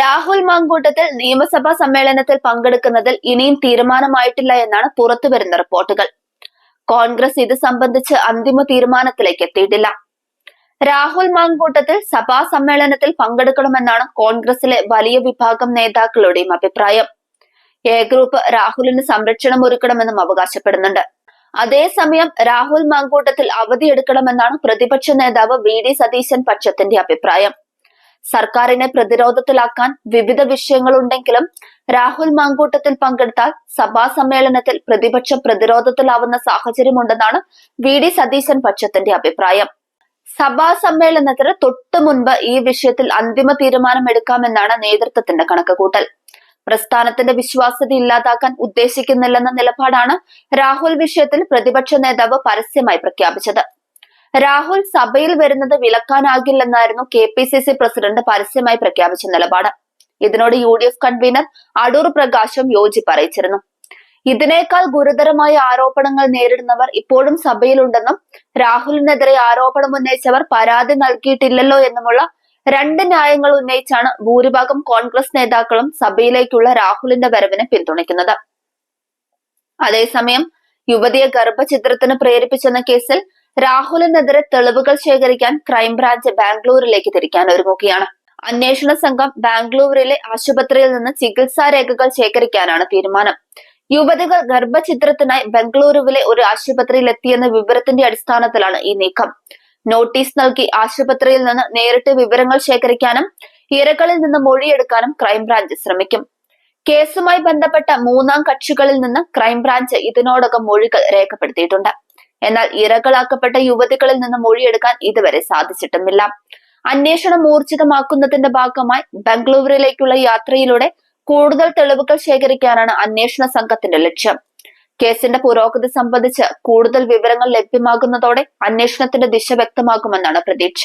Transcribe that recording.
രാഹുൽ മാങ്കൂട്ടത്തിൽ നിയമസഭാ സമ്മേളനത്തിൽ പങ്കെടുക്കുന്നതിൽ ഇനിയും തീരുമാനമായിട്ടില്ല എന്നാണ് പുറത്തുവരുന്ന റിപ്പോർട്ടുകൾ. കോൺഗ്രസ് ഇത് സംബന്ധിച്ച് അന്തിമ തീരുമാനത്തിലേക്ക് എത്തിയിട്ടില്ല. രാഹുൽ മാങ്കൂട്ടത്തിൽ സഭാ സമ്മേളനത്തിൽ പങ്കെടുക്കണമെന്നാണ് കോൺഗ്രസിലെ വലിയ വിഭാഗം നേതാക്കളുടെയും അഭിപ്രായം. എ ഗ്രൂപ്പ് രാഹുലിന് സംരക്ഷണം ഒരുക്കണമെന്നും അവകാശപ്പെടുന്നുണ്ട്. അതേസമയം രാഹുൽ മാങ്കൂട്ടത്തിൽ അവധിയെടുക്കണമെന്നാണ് പ്രതിപക്ഷ നേതാവ് വി ഡി സതീശൻ പക്ഷത്തിന്റെ അഭിപ്രായം. സർക്കാരിനെ പ്രതിരോധത്തിലാക്കാൻ വിവിധ വിഷയങ്ങളുണ്ടെങ്കിലും രാഹുൽ മാങ്കൂട്ടത്തിൽ പങ്കെടുത്താൽ സഭാ സമ്മേളനത്തിൽ പ്രതിപക്ഷം പ്രതിരോധത്തിലാവുന്ന സാഹചര്യമുണ്ടെന്നാണ് വി ഡി സതീശൻ പക്ഷത്തിന്റെ അഭിപ്രായം. സഭാ സമ്മേളനത്തിന് തൊട്ടു മുൻപ് ഈ വിഷയത്തിൽ അന്തിമ തീരുമാനം എടുക്കാമെന്നാണ് നേതൃത്വത്തിന്റെ കണക്കുകൂട്ടൽ. പ്രസ്ഥാനത്തിന്റെ വിശ്വാസ്യത ഇല്ലാതാക്കാൻ ഉദ്ദേശിക്കുന്നില്ലെന്ന നിലപാടാണ് രാഹുൽ വിഷയത്തിൽ പ്രതിപക്ഷ നേതാവ് പരസ്യമായി പ്രഖ്യാപിച്ചത്. രാഹുൽ സഭയിൽ വരുന്നത് വിലക്കാനാകില്ലെന്നായിരുന്നു K P C C president പരസ്യമായി പ്രഖ്യാപിച്ച നിലപാട്. ഇതിനോട് U D F convener Adoor പ്രകാശും യോജിപ്പ് അറിയിച്ചിരുന്നു ഇതിനേക്കാൾ ഗുരുതരമായ ആരോപണങ്ങൾ നേരിടുന്നവർ ഇപ്പോഴും സഭയിലുണ്ടെന്നും രാഹുലിനെതിരെ ആരോപണം ഉന്നയിച്ചവർ പരാതി നൽകിയിട്ടില്ലല്ലോ എന്നുമുള്ള രണ്ട് ന്യായങ്ങൾ ഉന്നയിച്ചാണ് ഭൂരിഭാഗം കോൺഗ്രസ് നേതാക്കളും സഭയിലേക്കുള്ള രാഹുലിന്റെ വരവിനെ പിന്തുണയ്ക്കുന്നത്. അതേസമയം യുവതിയെ ഗർഭചിത്രത്തിന് പ്രേരിപ്പിച്ചെന്ന കേസിൽ രാഹുലിനെതിരെ തെളിവുകൾ ശേഖരിക്കാൻ ക്രൈംബ്രാഞ്ച് ബാംഗ്ലൂരിലേക്ക് തിരിക്കാൻ ഒരുങ്ങുകയാണ്. അന്വേഷണ സംഘം ബാംഗ്ലൂരിലെ ആശുപത്രിയിൽ നിന്ന് ചികിത്സാ രേഖകൾ ശേഖരിക്കാനാണ് തീരുമാനം. യുവതികൾ ഗർഭചിത്രത്തിനായി ബംഗളൂരുവിലെ ഒരു ആശുപത്രിയിൽ എത്തിയെന്ന വിവരത്തിന്റെ അടിസ്ഥാനത്തിലാണ് ഈ നീക്കം. നോട്ടീസ് നൽകി ആശുപത്രിയിൽ നിന്ന് നേരിട്ട് വിവരങ്ങൾ ശേഖരിക്കാനും ഇരകളിൽ നിന്ന് മൊഴിയെടുക്കാനും ക്രൈംബ്രാഞ്ച് ശ്രമിക്കും. കേസുമായി ബന്ധപ്പെട്ട മൂന്നാം കക്ഷികളിൽ നിന്ന് ക്രൈംബ്രാഞ്ച് ഇതിനോടകം മൊഴികൾ രേഖപ്പെടുത്തിയിട്ടുണ്ട്. എന്നാൽ ഇരകളാക്കപ്പെട്ട യുവതികളിൽ നിന്ന് മൊഴിയെടുക്കാൻ ഇതുവരെ സാധിച്ചിട്ടുമില്ല. അന്വേഷണം ഊർജിതമാക്കുന്നതിന്റെ ഭാഗമായി ബംഗളൂരുവിലേക്കുള്ള യാത്രയിലൂടെ കൂടുതൽ തെളിവുകൾ ശേഖരിക്കാനാണ് അന്വേഷണ സംഘത്തിന്റെ ലക്ഷ്യം. കേസിന്റെ പുരോഗതി സംബന്ധിച്ച് കൂടുതൽ വിവരങ്ങൾ ലഭ്യമാകുന്നതോടെ അന്വേഷണത്തിന്റെ ദിശ വ്യക്തമാകുമെന്നാണ് പ്രതീക്ഷ.